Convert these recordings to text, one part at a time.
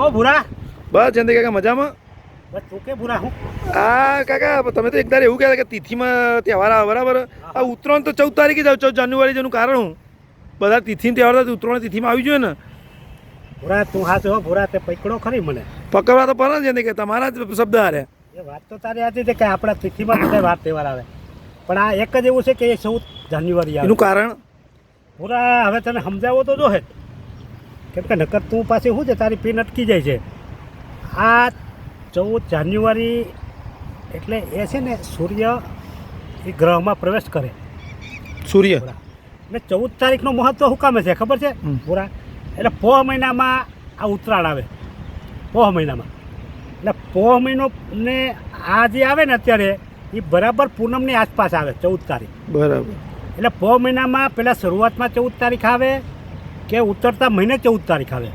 ઓ ભૂરા. બસ જયંતિ કાકા મજામાં? બસ તું કે ભૂરા હું? આ કાકા તમે તો એક દાડે એવું કહેતા કે તિથિમાં તહેવાર આવે બરાબર? આ ઉત્તરાયણ તો ચૌદ તારીખે જાવ ચૌદ જાન્યુઆરી જેનું કારણ હું બધા તિથિને તહેવાર તો ઉત્તરાયણ તિથિમાં આવી જોઈએ ને. ભૂરા તું હા હો ભૂરા તે પકડો ખરી મને. પકડવા તો પડે જયંતિ કે તમારા જ શબ્દ હારે. એ વાત તો તારી હતી છે કે આપણા તિથિમાં બધા વાર તહેવાર આવે. પણ આ એક જ એવું છે કે એ ચૌદ જાન્યુઆરી આવે. એનું કારણ? ભુરા હવે તને સમજાવો તો જોહે કેમ કે નકર તું પાસે શું છે તારી પિન અટકી જાય છે. આ ચૌદ જાન્યુઆરી એટલે એ છે ને સૂર્ય એ ગ્રહમાં પ્રવેશ કરે. સૂર્ય? એટલે ચૌદ તારીખનું મહત્વ શું કામે છે ખબર છે? પૂરા એટલે પોહ મહિનામાં આ ઉત્તરાયણ આવે. પોહ મહિનામાં. એટલે પોહ મહિનો ને આ જે આવે ને અત્યારે એ બરાબર પૂનમની આસપાસ આવે ચૌદ તારીખ. બરાબર. એટલે પોહ મહિનામાં પહેલાં શરૂઆતમાં ચૌદ તારીખ આવે કે ઉતરતા મહિને ચૌદ તારીખ આવે.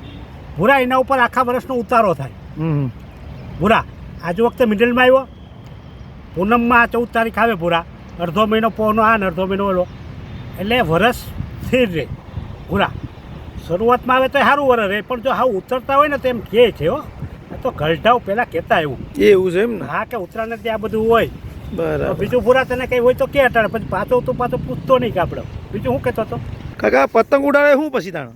ભૂરા એના ઉપર આખા વર્ષનો ઉતારો થાય. ભૂરા આજ વખતે મિડલમાં આવ્યો. પૂનમમાં ચૌદ તારીખ આવે ભૂરા. અડધો મહિનો પોહનો આ ને અડધો મહિનો ઓલો. એટલે વરસ સ્થિર રહે. ભૂરા શરૂઆતમાં આવે તો સારું વરસ રહે પણ જો હા ઉતરતા હોય ને તો એમ કહે છે હો. તો ગલઢાઓ પહેલાં કહેતા એવું. એવું છે એમ ને? હા કે ઉત્તરાયણ ત્યાં બધું હોય. બરાબર. બીજું ભૂરા તને કંઈ હોય તો કે અટાડે પછી પાછો તું પાછો પૂછતો નહીં કે આપણે. બીજું શું કહેતો હતો? કાકા પતંગ ઉડાડે શું પછી તાણ?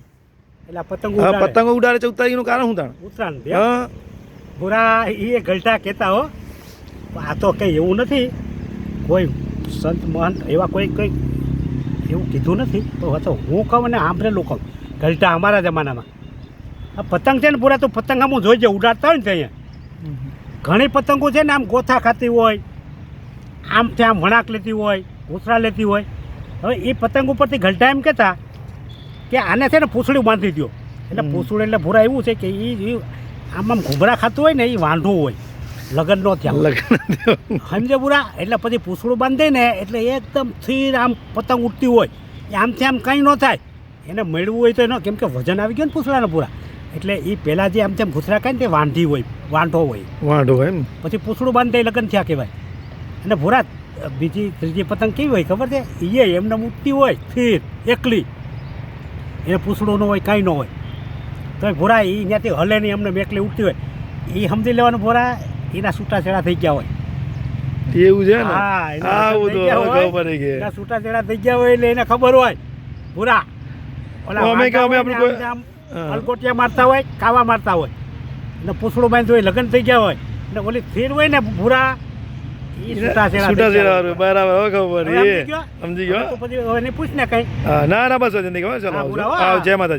એટલે પતંગ ઉડાડે. પતંગ ઉડાડે છે ઉતારીનું કારણ શું તાણ? ઉત્તરાયણ બે. હા. ભૂરા એ ગલટા કહેતા હો. આ તો કંઈ એવું નથી. કોઈ સંત મહંત એવા કોઈ કંઈ એવું કીધું નથી. તો હતો તો હું કહું ને સાંભળેલું કહું. ગલટા અમારા જમાનામાં. આ પતંગ છે ને પૂરા તો પતંગ આમ જોઈ જાય ઉડાડતા હોય ને ત્યાં. અહીંયા ઘણી પતંગો છે ને આમ ગોથા ખાતી હોય આમ ત્યાં આમ વણાક લેતી હોય ભૂસરા લેતી હોય. હવે એ પતંગ ઉપરથી ઘલટા એમ કહેતા કે આને છે ને પૂંછડું બાંધી દો એટલે હમ. એટલે ભૂરા એવું છે કે એ આમ આમ ઘૂબરા ખાતું હોય ને એ વાંઢું હોય. લગ્ન નો થયા લગ્ન સમજે પૂરા એટલે પછી પૂંછડું બાંધે ને એટલે એકદમ સ્થિર આમ પતંગ ઉડતી હોય. એ આમથી આમ કંઈ ન થાય. એને મેળવું હોય તો એનો કેમ કે વજન આવી ગયું ને પૂંછડાને પૂરા એટલે એ પહેલાં જે આમ તેમ ઘૂસરા ને તે વાંઢી હોય વાંઢો હોય. વાંઢો એમ. પછી પૂસળું બાંધે લગ્ન થયા કહેવાય. અને ભૂરા બીજી ત્રીજી પતંગ કેવી હોય ખબર છે? એ એમને ઉડતી હોય સ્થિર એકલી. એને પૂછડું ન હોય કાંઈ ન હોય. તો એ ભૂરા એ ત્યાંથી હલે નહીં એમને એકલી ઉડતી હોય. એ સમજી લેવાનું ભૂરા એના છૂટાછેડા થઈ ગયા હોય. એવું છે ને? હા, એના. ખબર પડી ગઈ. છૂટાછેડા થઈ ગયા હોય એટલે એને ખબર હોય. ભૂરા ઓલા અમે કે અમે આપણું મારતા હોય કાવા મારતા હોય. અને પૂછડું બાંધ્યું હોય લગ્ન થઈ ગયા હોય. અને ઓલી ફીર હોય ને ભૂરા છૂટા. બરાબર ખબર સમજી ગયો? પછી પૂછ ને કઈ. ના ના બસ ચાલો જય માતાજી.